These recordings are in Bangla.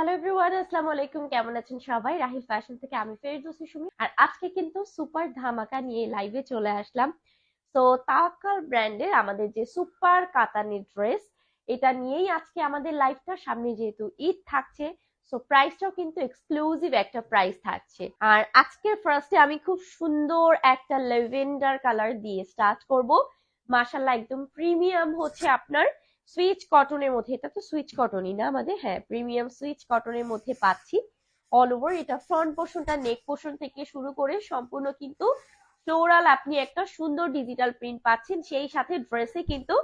হ্যালো এভরিওয়ান আসসালামু আলাইকুম কেমন আছেন সবাই? রাহিল ফ্যাশন থেকে আমি ফেরদৌসি সুমি। আর আজকে কিন্তু সুপার ধামাকা নিয়ে লাইভে চলে আসলাম। তো তাওয়াক্কাল ব্র্যান্ডের আমাদের যে সুপার কাতানি ড্রেস এটা নিয়েই আজকে আমাদের লাইভটা সামনে যেহেতু ঈদ থাকছে সো প্রাইসটাও কিন্তু এক্সক্লুসিভ একটা প্রাইস থাকছে। আর আজকের ফার্স্টে আমি খুব সুন্দর একটা লেভেন্ডার কালার দিয়ে স্টার্ট করব। মাশাল্লাহ একদম প্রিমিয়াম হচ্ছে আপনার সুইচ কটনের মধ্যে, এটা তো সুইচ কটনই না আমাদের হ্যাঁ প্রিমিয়াম সুইচ কটনের মধ্যে পাচ্ছি অল ওভার এটা ফ্রন্ট পোর্শনটা নেক পোর্শন থেকে শুরু করে সম্পূর্ণ কিন্তু ফ্লোরাল আপনি একটা সুন্দর ডিজিটাল প্রিন্ট পাচ্ছেন, সেই সাথে ড্রেসে কিন্তু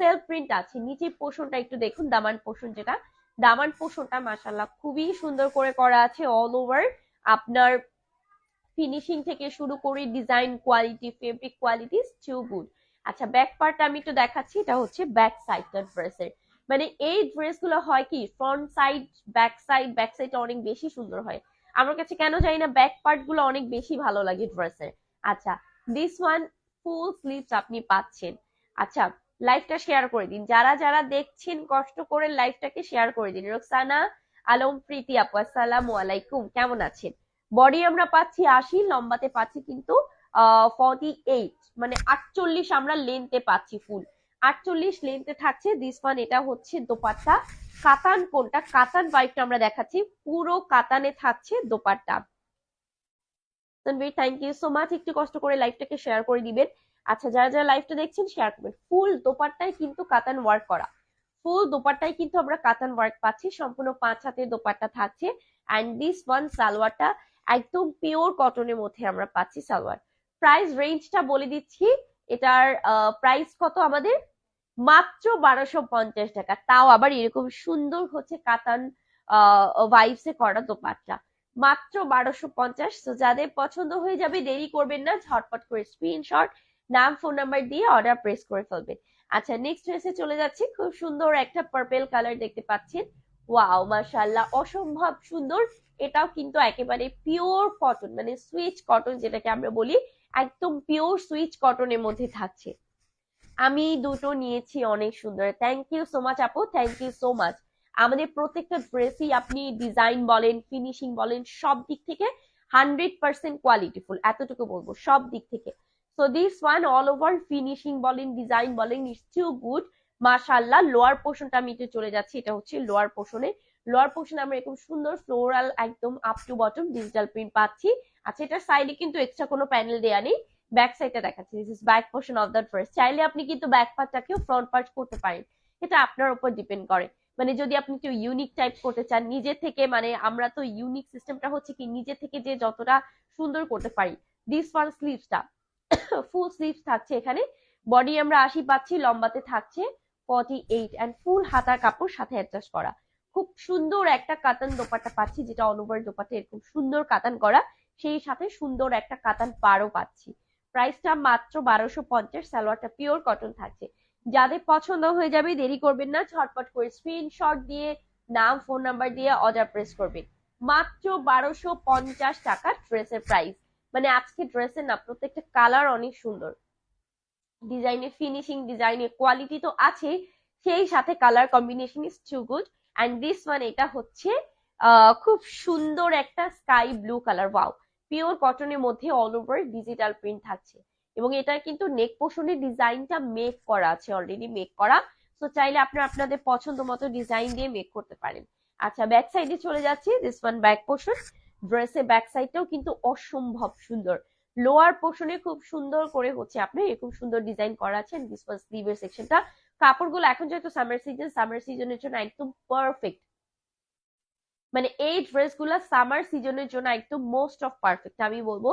সেলফ প্রিন্ট আছে। নিচের পোর্শনটা একটু দেখুন, দামান পোর্শন যেটা, দামান পোর্শনটা মাসাল্লাহ খুবই সুন্দর করে করা আছে অল ওভার আপনার ফিনিশিং থেকে শুরু করে design quality fabric quality too good আচ্ছা ব্যাক পার্টটা আমি একটু দেখাচ্ছি, এটা হচ্ছে ব্যাক সাইডটা ড্রেসের মানে এই ড্রেসগুলো হয় কি front side back side back সাইডটা অনেক বেশি সুন্দর হয়। আমার কাছে কেন জানি না ব্যাক পার্টগুলো অনেক বেশি ভালো লাগে ড্রেসের আচ্ছা দিস ওয়ান ফুল স্লিভস আপনি পাচ্ছেন। আচ্ছা লাইভটা শেয়ার করে দিন। যারা যারা দেখছেন, কষ্ট করে লাইভটাকে শেয়ার করে দিন। রোকসানা আলম, প্রীতি আপু, আসসালামু আলাইকুম। কেমন আছেন? বডি আমরা পাচ্ছি আশি লম্বাতে পাচ্ছি কিন্তু ফর্টি এইট মানে আটচল্লিশ আমরা লেন্থে পাচ্ছি ফুল আটচল্লিশ লেন্থে থাকছে দিস ওয়ান এটা হচ্ছে দোপাট্টা। কাতান কোনটা? কাতান বাইকটা আমরা দেখাচ্ছি। পুরো কাতানে থাকছে dupatta. Tanvir thank you so much একটু কষ্ট করে লাইভটাকে শেয়ার করে দিবেন। আচ্ছা যারা যারা লাইভটা দেখছেন শেয়ার করবেন। ফুল দোপাট্টায় কিন্তু কাতান ওয়ার্ক করা। ফুল দোপাট্টায় কিন্তু আমরা কাতান ওয়ার্ক পাচ্ছি। সম্পূর্ণ পাঁচ হাতের দোপাট্টা থাকছে। অ্যান্ড দিস ওয়ান সালোয়ারটা একদম পিওর কটনের মধ্যে আমরা পাচ্ছি সালোয়ার। প্রাইস রেঞ্জটা বলে দিচ্ছি। এটার প্রাইস কত আমাদের? মাত্র বারোশো পঞ্চাশ টাকা। তাও আবার এরকম সুন্দর হচ্ছে কাতান ভাইবসে করা দোপাট্টা। মাত্র বারোশো পঞ্চাশ। তো যাদের পছন্দ হয়ে যাবে, দেরি করবেন না। ঝটপট করে স্ক্রিনশট নাম ফোন নাম্বার দিয়ে অর্ডার প্রেস করে ফেলবেন। আচ্ছা নেক্সট ড্রেসে চলে যাচ্ছি। খুব সুন্দর একটা পার্পেল কালার দেখতে পাচ্ছেন। ওয়াও মাশাল্লাহ অসম্ভব সুন্দর। এটাও কিন্তু একেবারে পিওর কটন মানে সুইচ কটন যেটাকে আমরা বলি। একদম পিওর সুইচ কটনের মধ্যে থাকছে। আমি দুটো নিয়েছি অনেক সুন্দর। থ্যাংক ইউ সো মাচ আপু থ্যাংক ইউ সো মাচ আমাদের প্রত্যেকটা ড্রেসই আপনি ডিজাইন বলেন ফিনিশিং বলেন, সব দিক থেকে হান্ড্রেড পার্সেন্ট কোয়ালিটিফুল এতটুকু বলব, সব দিক থেকে। So this one all over finishing বলেন ডিজাইন বলেন ইটস টু গুড মাশাল্লাহ লোয়ার পোর্শনটা আমি একটু চলে যাচ্ছি, এটা হচ্ছে লোয়ার পোর্শনে লোয়ার পোর্শনে আমরা এরকম সুন্দর ফ্লোরাল একদম up to bottom digital print পাচ্ছি। আচ্ছা এটার সাইডে কিন্তু এক্সট্রা কোনো প্যানেল দেয়া নেই। ব্যাক সাইডটা দেখাচ্ছি। This is back portion of the dress চাইলে আপনি কিন্তু ব্যাক পার্টটাকেও ফ্রন্ট পার্ট করতে পারেন। এটা আপনার উপর ডিপেন্ড করে। মানে যদি আপনি কেউ ইউনিক টাইপ করতে চান, নিজে থেকে মানে আমরা তো ইউনিক সিস্টেমটা হচ্ছে কি, নিজে থেকে যে যতটা সুন্দর করতে পারি। দিস ওয়ান স্লিভসটা ফুল স্লিভস থাকছে এখানে। বডি আমরা আশি পাচ্ছি, লম্বাতে থাকছে ফর্টি এইট অ্যান্ড ফুল হাতার কাপড় সাথে অ্যাডজাস্ট করা। খুব সুন্দর একটা কাতান দোপাট্টা পাচ্ছি, যেটা অল ওভার দোপাট্টা এরকম সুন্দর কাতান করা। সেই সাথে সুন্দর একটা কাতান পাড়ও পাচ্ছি। প্রাইসটা মাত্র বারোশো পঞ্চাশ, সালোয়ারটা পিওর কটন থাকছে। যাদের পছন্দ হয়ে যাবে দেরি করবেন না, ঝটপট করে স্ক্রিনশট দিয়ে নাম ফোন নাম্বার দিয়ে অর্ডার প্রেস করবেন। মাত্র বারোশো পঞ্চাশ টাকা ড্রেসের প্রাইস মানে আজকে ড্রেসের না, প্রত্যেকটা কালার অনেক সুন্দর। ডিজাইনের ফিনিশিং ডিজাইনের কোয়ালিটি তো আছে, সেই সাথে colour combination is too good and this one এটা হচ্ছে খুব সুন্দর একটা sky blue colour wow pure কটনের মধ্যে অল ওভার ডিজিটাল প্রিন্ট থাকছে। এবং এটা কিন্তু নেক পোর্শনের ডিজাইনটা মেক করা আছে অলরেডি মেক করা। তো চাইলে আপনারা আপনাদের পছন্দ মতো ডিজাইন দিয়ে মেক করতে পারেন। আচ্ছা ব্যাক সাইডে চলে যাচ্ছি দিস ওয়ান ব্যাক পোর্শন ড্রেসের ব্যাক সাইডটাও কিন্তু অসম্ভব সুন্দর। লোয়ার পোর্শনে খুব সুন্দর করে হচ্ছে আপনি এরকম সুন্দর ডিজাইন করা আছে। দিস ওয়ান স্লিভের সেকশনটা কাপড়গুলো এখন যেহেতু সামার সিজন সামার সিজনের জন্য একদম পারফেক্ট মানে এই ড্রেসগুলো সামার সিজনের জন্য একদম মোস্ট অফ পারফেক্ট আমি বলব।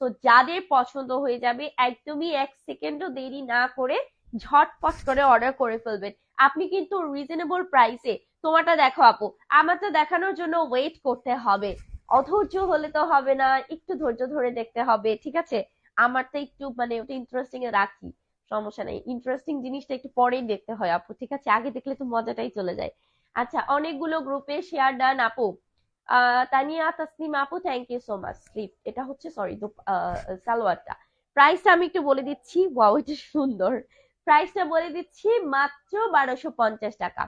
তো যাদের পছন্দ হয়ে যাবে, একদমই এক সেকেন্ডও দেরি না করে ঝটপট করে অর্ডার করে ফেলবেন। আপনি কিন্তু রিজনেবল প্রাইসে তোমারটা দেখো আপু, আমারটা দেখানোর জন্য ওয়েট করতে হবে। অধৈর্য হলে তো হবে না, একটু ধৈর্য ধরে দেখতে হবে, ঠিক আছে? আমারটা একটু মানে ওটা ইন্টারেস্টিং এ রাখি, সমস্যা নেই। ইন্টারেস্টিং জিনিসটা একটু পরেই দেখতে হয় আপু, ঠিক আছে? আগে দেখলে তো মজাটাই চলে যায়। আচ্ছা অনেকগুলো গ্রুপে শেয়ার ডান আপু। তানিয়া তাসনিম আপু thank you so much slip. এটা হচ্ছে সরি সালোয়ারটা। প্রাইসটা আমি একটু বলে দিচ্ছি। ওয়াও এটা সুন্দর। প্রাইসটা বলে দিচ্ছি মাত্র বারোশো পঞ্চাশ টাকা।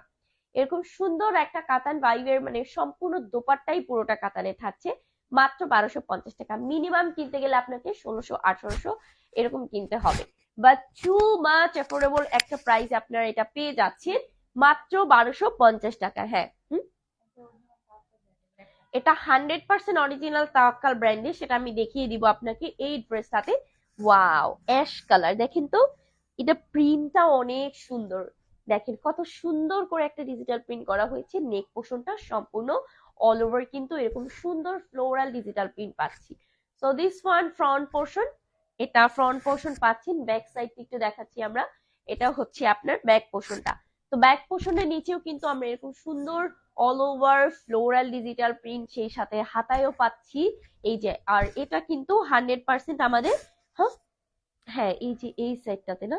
এরকম সুন্দর একটা কাতান ভাইবের মানে সম্পূর্ণ দোপাট্টাই পুরোটা কাতানে থাকছে। মাত্র বারোশো পঞ্চাশ টাকা। মিনিমাম কিনতে গেলে আপনাকে ষোলোশো আঠারোশো এরকম কিনতে হবে। বাট টু মাচ অ্যাফোর্ডেবল একটা প্রাইস আপনারা এটা পেয়ে যাচ্ছেন। মাত্র বারোশো পঞ্চাশ টাকা হ্যাঁ? এটা হান্ড্রেড পার্সেন্ট অরিজিনাল তাওয়াক্কাল ব্র্যান্ডের, সেটা আমি দেখিয়ে দিব আপনাকে এই ড্রেসটাতে ওয়াও, অ্যাশ কালার। দেখেন তো, এটা প্রিন্টটা অনেক সুন্দর। দেখেন কত সুন্দর করে একটা ডিজিটাল প্রিন্ট করা হয়েছে। নেক পোর্শনটা সম্পূর্ণ অল ওভার কিন্তু এরকম সুন্দর ফ্লোরাল ডিজিটাল প্রিন্ট পাচ্ছি। So this one front portion এটা ফ্রন্ট পোর্শন পাচ্ছেন। ব্যাক সাইড একটু দেখাচ্ছি আমরা। এটা হচ্ছে আপনার ব্যাক পোর্শনটা তো ব্যাক পোর্শনের নিচেও কিন্তু আমরা এরকম সুন্দর all over floral digital print সেই সাথে হাতায়ও পাচ্ছি। এই যে, আর এটা কিন্তু হান্ড্রেড পার্সেন্ট আমাদের হ্যাঁ? হ্যাঁ এই যে, এই সাইডটাতে না?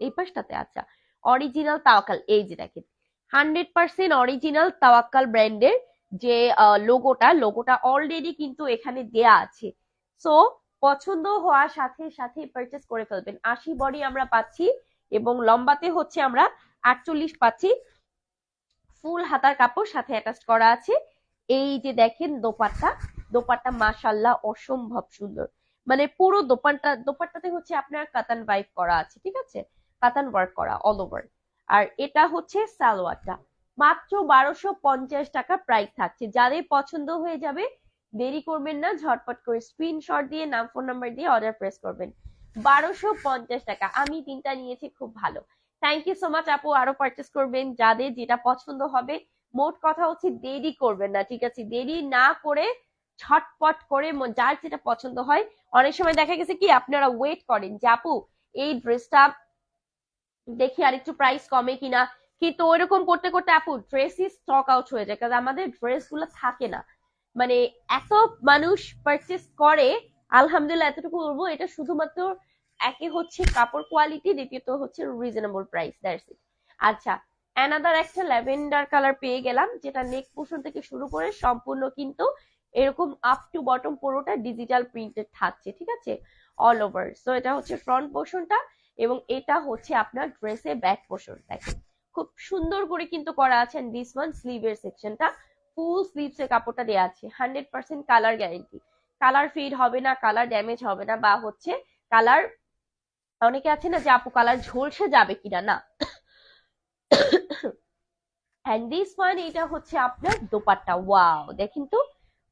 এই পাশটাতে আচ্ছা। অরিজিনাল তাওয়াক্কাল, এই যে দেখেন। হান্ড্রেড পার্সেন্ট অরিজিনাল তাওয়াক্কাল ব্র্যান্ডের যে লোগোটা লোগোটা অলরেডি কিন্তু এখানে দেয়া আছে। সো পছন্দ হওয়ার সাথে সাথে পারচেস করে ফেলবেন। আশি বডি আমরা পাচ্ছি এবং লম্বাতে হচ্ছে আমরা আটচল্লিশ পাচ্ছি ফুল হাতার কাপড় সাথে অ্যাটাচ করা আছে। এই যে দেখেন দোপাট্টা দোপাট্টা মাশাল্লাহ অসম্ভব সুন্দর। মানে পুরো দোপাট্টা, দোপাট্টাতে হচ্ছে আপনার কাতান ভাইব করা আছে, ঠিক আছে? কাতান ওয়ার্ক করা অল ওভার আর এটা হচ্ছে সালোয়ারটা। মাত্র বারোশো পঞ্চাশ টাকা প্রাইস থাকছে। যাদের পছন্দ হয়ে যাবে, দেরি করবেন না, ঝটপট করে স্ক্রিনশট দিয়ে, নাম ফোন নাম্বার দিয়ে অর্ডার প্রেস করবেন। বারোশো পঞ্চাশ টাকা। আমি তিনটা নিয়েছি, খুব ভালো। থ্যাংক ইউ সো মাচ আপু। আরও পারচেস করবেন যাদের যেটা পছন্দ হবে। মোট কথা হচ্ছে দেরি করবেন না, ঠিক আছে? দেরি না করে ছটপট করে যার যেটা পছন্দ হয়। অনেক সময় দেখা গেছে কি, আপনারা ওয়েট করেন যে, আপু, এই ড্রেসটা দেখি আর একটু প্রাইস কমে কিনা? কিন্তু ওইরকম করতে করতে আপু ড্রেসই স্টক আউট হয়ে যায়। কারণ আমাদের ড্রেসগুলো থাকে না। মানে এত মানুষ পারচেস করে, আলহামদুলিল্লাহ এতটুকু বলব, এটা শুধুমাত্র একে হচ্ছে কাপড় কোয়ালিটি দ্বিতীয়ত হচ্ছে রিজনেবল প্রাইস দ্যাটস ইট আচ্ছা অ্যানাদার একটা ল্যাভেন্ডার কালার পেয়ে গেলাম, যেটা নেক পোর্শন থেকে শুরু করে সম্পূর্ণ কিন্তু এরকম আপ টু বটম পুরোটা ডিজিটাল প্রিন্টেড থাকছে, ঠিক আছে? অল ওভার সো এটা হচ্ছে ফ্রন্ট পোর্শনটা এবং এটা হচ্ছে আপনার ড্রেসের ব্যাক পোর্শন দেখেন। খুব সুন্দর করে কিন্তু করা আছে দিস ওয়ান স্লিভের সেকশনটা ফুল স্লিভস এর কাপড়টা দেওয়া আছে hundred percent colour guarantee colour fade হবে না কালার ড্যামেজ হবে না বা হচ্ছে কালার অনেকে আছে না যে, আপু, কালার ঝলসে যাবে কিনা? না। এটা হচ্ছে আপনার দোপাট্টা। ওয়াও দেখেন তো,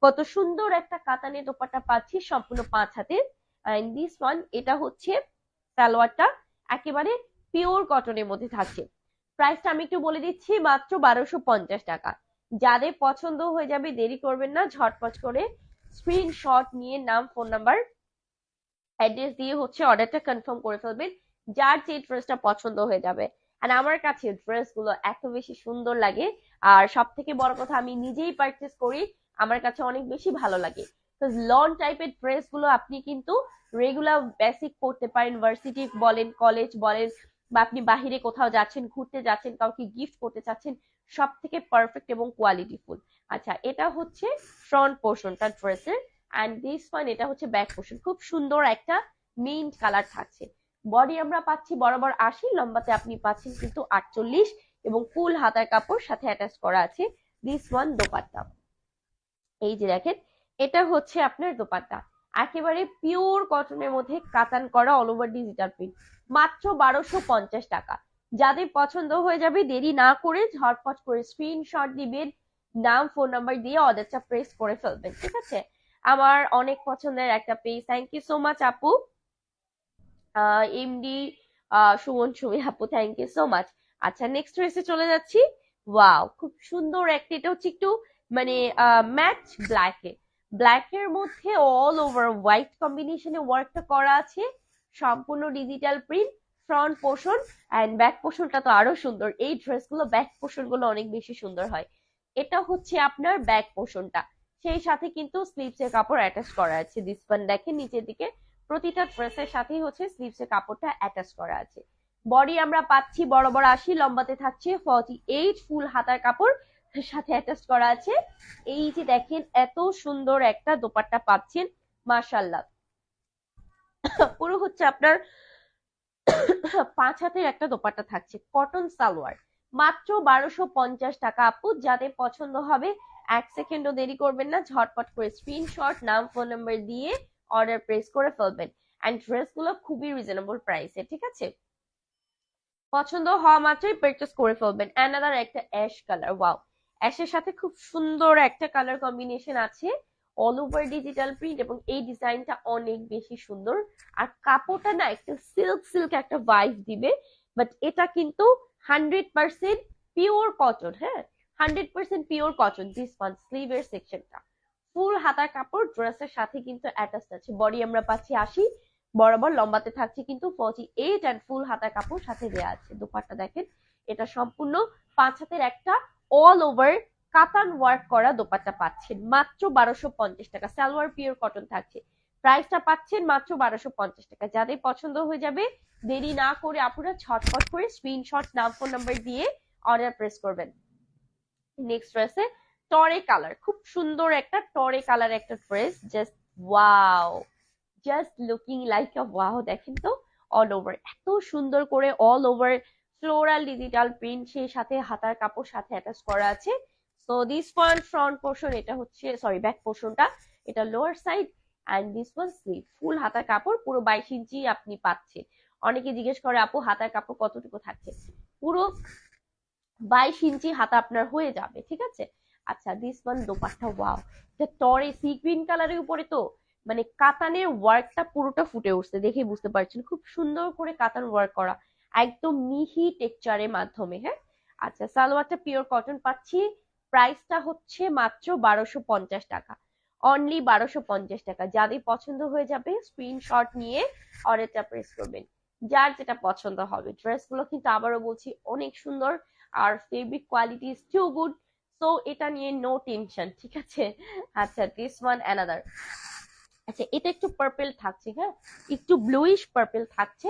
কত সুন্দর একটা কাতানের দোপাট্টা পাচ্ছি সম্পূর্ণ পাঁচ হাতের। অ্যান্ড দিস ওয়ান এটা হচ্ছে সালোয়ারটা একেবারে পিওর কটনের মধ্যে থাকছে। প্রাইসটা আমি একটু বলে দিচ্ছি, মাত্র বারোশো পঞ্চাশ টাকা। যাদের পছন্দ হয়ে যাবে, দেরি করবেন না, ঝটপট করে স্ক্রিনশট নিয়ে নাম ফোন নাম্বার অ্যাড্রেস দিয়ে হচ্ছে অর্ডারটা কনফার্ম করে ফেলবেন, যার যে ড্রেসটা পছন্দ হয়ে যাবে। আর আমার কাছে ড্রেসগুলো এত বেশি সুন্দর লাগে, আর সব থেকে বড় কথা আমি নিজেই পারচেস করি, আমার কাছে অনেক বেশি ভালো লাগে। লং টাইপের ড্রেসগুলো আপনি কিন্তু রেগুলার বেসিক পড়তে পারেন ভার্সিটি বলেন কলেজ বলেন, বা আপনি বাহিরে কোথাও যাচ্ছেন, ঘুরতে যাচ্ছেন, কাউকে গিফট করতে চাচ্ছেন সব থেকে পারফেক্ট এবং কোয়ালিটিফুল আচ্ছা এটা হচ্ছে ফ্রন্ট পোর্শনটা ড্রেসের অ্যান্ড দিস ওয়ান এটা হচ্ছে ব্যাক পোর্শন খুব সুন্দর একটা মিন্ট কালার থাকছে। বডি আমরা পাচ্ছি বরাবর আশি, লম্বাতে আপনি পাচ্ছেন কিন্তু আটচল্লিশ এবং ফুল হাতার কাপড় সাথে অ্যাটাচ করা আছে দিস ওয়ান দোপাট্টা। এই যে দেখেন, এটা হচ্ছে আপনার দোপাট্টা। একেবারে পিওর কটনের মধ্যে কাতান করা অল ওভার ডিজিটাল প্রিন্ট মাত্র বারোশো পঞ্চাশ টাকা। যাদের পছন্দ হয়ে যাবে, দেরি না করে ঝটপট করে স্ক্রিনশট দিবেন, নাম ফোন নাম্বার দিয়ে অর্ডারটা প্রেস করে ফেলবেন, ঠিক আছে? আমার অনেক পছন্দের একটা page. Thank you so much আপু। এমডি সুমন সুমি আপু থ্যাংক ইউ সো মাচ আচ্ছা নেক্সট ড্রেসে চলে যাচ্ছি। ওয়াও খুব সুন্দর একটা, এটা হচ্ছে একটু মানে ম্যাচ ব্ল্যাকে ব্ল্যাকের মধ্যে অল ওভার হোয়াইট কম্বিনেশনে ওয়ার্কটা করা আছে। সম্পূর্ণ digital print front portion and back পোর্শনটা তো আরও সুন্দর। এই ড্রেসগুলো ব্যাক পোর্শনগুলো অনেক বেশি সুন্দর হয়। এটা হচ্ছে আপনার ব্যাক পোর্শনটা সেই সাথে কিন্তু স্লিভস এর কাপড় অ্যাটাচ করা আছে। দিস ওয়ান দেখেন নিচের দিকে, প্রতিটা ড্রেসের সাথেই হচ্ছে স্লিভস এর কাপড়টা অ্যাটাচ করা আছে। বডি আমরা পাচ্ছি বড় বড় আশি, লম্বাতে থাকছে ফর্টি এইট ফুল হাতার কাপড় সাথে অ্যাটাচ করা আছে। এই যে দেখেন, এত সুন্দর একটা দোপাট্টা পাচ্ছেন মাশাল্লাহ পুরো হচ্ছে আপনার পাঁচ হাতের একটা দোপাট্টা থাকছে কটন সালোয়ার। মাত্র বারোশো পঞ্চাশ টাকা আপু, যাদের পছন্দ হবে এক সেকেন্ডও দেরি করবেন না, ঝটপট করে স্ক্রিনশট নাম ফোন নাম্বার দিয়ে অর্ডার প্রেস করে ফেলবেন। অ্যান্ড ড্রেসগুলো খুবই রিজনেবল প্রাইসে ঠিক আছে? পছন্দ হওয়া মাত্রই পারচেস করে ফেলবেন। অ্যানাদার একটা অ্যাশ কালার ওয়াও অ্যাশের সাথে খুব সুন্দর একটা কালার কম্বিনেশন আছে। অল ওভার ডিজিটাল প্রিন্ট এবং এই ডিজাইনটা অনেক বেশি সুন্দর। আর কাপড়টা না একটা সিল্ক সিল্ক একটা ভাইব দিবে। বাট এটা কিন্তু হান্ড্রেড পার্সেন্ট পিওর কটন হ্যাঁ? Hundred percent pure cotton this one স্লিভের সেকশনটা ফুল হাতার কাপড় ড্রেসের সাথে কিন্তু অ্যাটাচ আছে। বডি আমরা পাচ্ছি আশি, বরাবর লম্বাতে থাকছে কিন্তু ফর্টি এইট অ্যান্ড ফুল হাতার কাপড় সাথে দেওয়া আছে। দুপাট্টা দেখেন, এটা সম্পূর্ণ পাঁচ হাতের একটা অল ওভার কাতান ওয়ার্ক করা দোপাট্টা পাচ্ছেন। মাত্র বারোশো পঞ্চাশ টাকা। সালোয়ার পিওর কটন থাকছে। প্রাইসটা পাচ্ছেন মাত্র বারোশো পঞ্চাশ টাকা। যাদের পছন্দ হয়ে যাবে, দেরি না করে আপনারা ছটফট করে স্ক্রিনশট নাম ফোন নাম্বার দিয়ে অর্ডার প্রেস করবেন। নেক্সট ড্রেসে টরে কালার খুব সুন্দর একটা টরে কালার একটা dress just wow just looking like a wow দেখেন তো অল ওভার এত সুন্দর করে all over floral digital print সেই সাথে হাতার কাপড় সাথে অ্যাটাচ করা আছে so this one front portion এটা হচ্ছে সরি ব্যাক পোর্শনটা এটা lower side and this one sleeve full হাতার কাপড়, পুরো বাইশ ইঞ্চি আপনি পাচ্ছেন, অনেকে জিজ্ঞেস করে, আপু, হাতার কাপড় কতটুকু থাকছে? পুরো বাইশ ইঞ্চি হাতা আপনার হয়ে যাবে, ঠিক আছে? আচ্ছা দিস ওয়ান দোপাট্টা ওয়াও এটা টরে সি গ্রিন কালারের উপরে তো মানে কাতানের ওয়ার্কটা পুরোটা ফুটে উঠছে দেখে বুঝতে পারছেন। খুব সুন্দর করে কাতান ওয়ার্ক করা, একদম মিহি টেক্সচারের মাধ্যমে হ্যাঁ? আচ্ছা সালোয়ারটা পিওর কটন পাচ্ছি প্রাইসটা হচ্ছে মাত্র বারোশো পঞ্চাশ টাকা অনলি বারোশো পঞ্চাশ টাকা। যাদের পছন্দ হয়ে যাবে স্ক্রিনশট নিয়ে অর্ডারটা প্রেস করবেন, যার যেটা পছন্দ হবে। ড্রেসগুলো কিন্তু আবারও বলছি, অনেক সুন্দর আর fabric quality is too good so এটা নিয়ে নো টেনশন ঠিক আছে? আচ্ছা দিস ওয়ান অ্যানাদার আচ্ছা এটা একটু পার্পেল থাকছে হ্যাঁ? একটু ব্লুইশ পার্পেল থাকছে।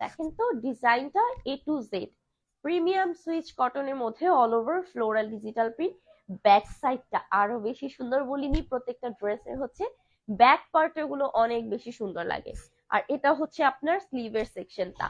দেখেন তো, ডিজাইনটা A to Z premium Swiss কটনের মধ্যে all over floral digital print back সাইডটা আরও বেশি সুন্দর বলিনি, প্রত্যেকটা ড্রেসের হচ্ছে। ব্যাক পার্টেরগুলো অনেক বেশি সুন্দর লাগে। আর এটা হচ্ছে আপনার স্লিভের সেকশনটা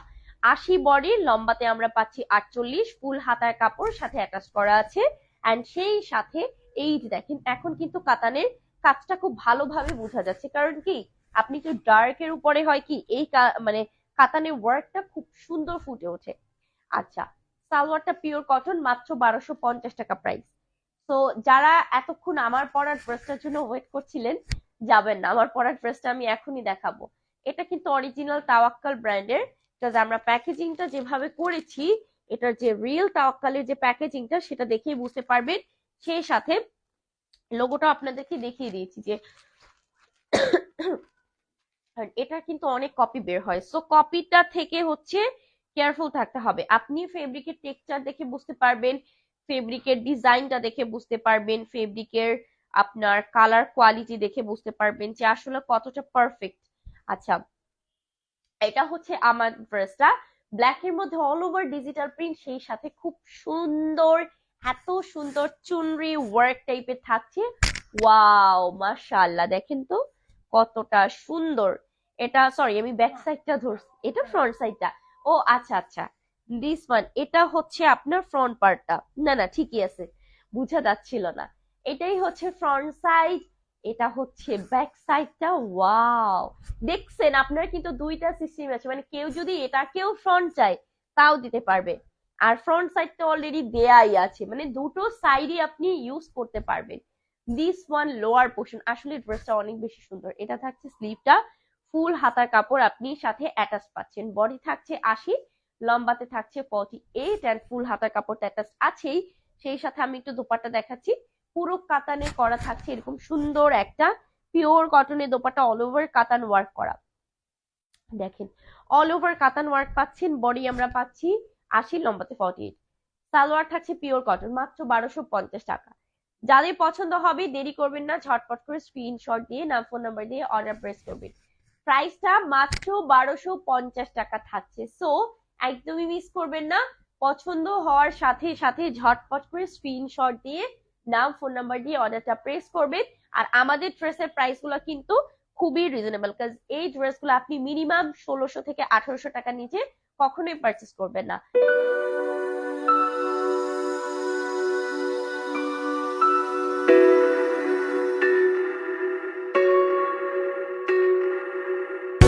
আশি বডি, লম্বাতে আমরা পাচ্ছি আটচল্লিশ, ফুল হাতার কাপড় সাথে অ্যাটাচ করা আছে। অ্যান্ড সেই সাথে, এই যে দেখেন, এখন কিন্তু কাতানের কাজটা খুব ভালোভাবে বোঝা যাচ্ছে। কারণ কি, আপনি একটু ডার্কের উপরে হয় কি, এই মানে কাতানের ওয়ার্কটা খুব সুন্দর ফুটে ওঠে। আচ্ছা সালোয়ারটা পিওর কটন মাত্র বারোশো পঞ্চাশ টাকা প্রাইস তো যারা এতক্ষণ আমার পরার ড্রেসটার জন্য ওয়েট করছিলেন, যাবেন না। আমার পরার ড্রেসটা আমি এখনই দেখাবো। এটা কিন্তু অরিজিনাল তাওয়াক্কাল ব্র্যান্ডের জাস্ট আমরা প্যাকেজিংটা যেভাবে করেছি, এটার যে রিয়েল তাওয়াক্কালের যে প্যাকেজিংটা সেটা দেখেই বুঝতে পারবেন। সেই সাথে লোগোটা আপনাদেরকে দেখিয়ে দিয়েছি যে এটা কিন্তু অনেক কপি বের হয়। সো কপিটা থেকে হচ্ছে কেয়ারফুল থাকতে হবে। আপনি ফেব্রিকের টেক্সচার দেখে বুঝতে পারবেন ফেব্রিকের ডিজাইনটা দেখে বুঝতে পারবেন ফেব্রিকের আপনার কালার কোয়ালিটি দেখে বুঝতে পারবেন যে আসলে কতটা পারফেক্ট আচ্ছা এটা হচ্ছে আমার ড্রেসটা ব্ল্যাক এর মধ্যে অল ওভার ডিজিটাল প্রিন্ট সেই সাথে খুব সুন্দর এত সুন্দর চুনরি ওয়ার্ক টাইপের থাকছে। ওয়াও মাশাআল্লাহ দেখেন তো কতটা সুন্দর। এটা সরি আমি ব্যাক সাইডটা ধরছি। এটা ফ্রন্ট সাইডটা ও আচ্ছা আচ্ছা। দিস ওয়ান এটা হচ্ছে আপনার ফ্রন্ট পার্টটা না না ঠিকই আছে। বুঝা যাচ্ছিল না। এটাই হচ্ছে ফ্রন্ট সাইড এটা হচ্ছে ব্যাক সাইডটা ওয়াও। দেখছেন, আপনার কিন্তু দুইটা সিস্টেম আছে। মানে কেউ যদি এটাকেও ফ্রন্ট চায়, তাও দিতে পারবে। আর ফ্রন্ট সাইডটা অলরেডি দেয়াই আছে। মানে দুটো সাইডই আপনি ইউজ করতে পারবেন। দিস ওয়ান লোয়ার পোর্শন আসলে ড্রেসটা অনেক বেশি সুন্দর। এটা থাকছে স্লিভটা ফুল হাতার কাপড় আপনি সাথে অ্যাটাচ পাচ্ছেন। বডি থাকছে আশি, লম্বাতে থাকছে ফর্টি এইট অ্যান্ড ফুল হাতার কাপড়টা অ্যাটাচ আছেই। সেই সাথে আমি একটু দোপাট্টা দেখাচ্ছি। পুরো কাতানে করা থাকছে এরকম সুন্দর একটা পিওর কটনের দোপাট্টা অল ওভার কাতান ওয়ার্ক করা। দেখেন অল ওভার কাতান ওয়ার্ক পাচ্ছেন বডি আমরা পাচ্ছি আশি লম্বাতে ফর্টি এইট সালোয়ার থাকছে পিওর কটন মাত্র বারোশো পঞ্চাশ টাকা। যাদের পছন্দ হবে, দেরি করবেন না, ঝটপট করে স্ক্রিনশট দিয়ে, নাম ফোন নাম্বার দিয়ে অর্ডার প্রেস করবেন। প্রাইসটা মাত্র বারোশো পঞ্চাশ টাকা থাকছে। সো একদমই মিস করবেন না। পছন্দ হওয়ার সাথে সাথে ঝটপট করে স্ক্রিনশট দিয়ে নাম ফোন নাম্বার দিয়ে অর্ডারটা প্রেস করবেন। আর আমাদের ড্রেসের প্রাইসগুলো কিন্তু খুবই রিজনেবল কাজ এই ড্রেসগুলো আপনি মিনিমাম ষোলোশো থেকে আঠারোশো টাকা নিচে কখনোই পারচেস করবেন না।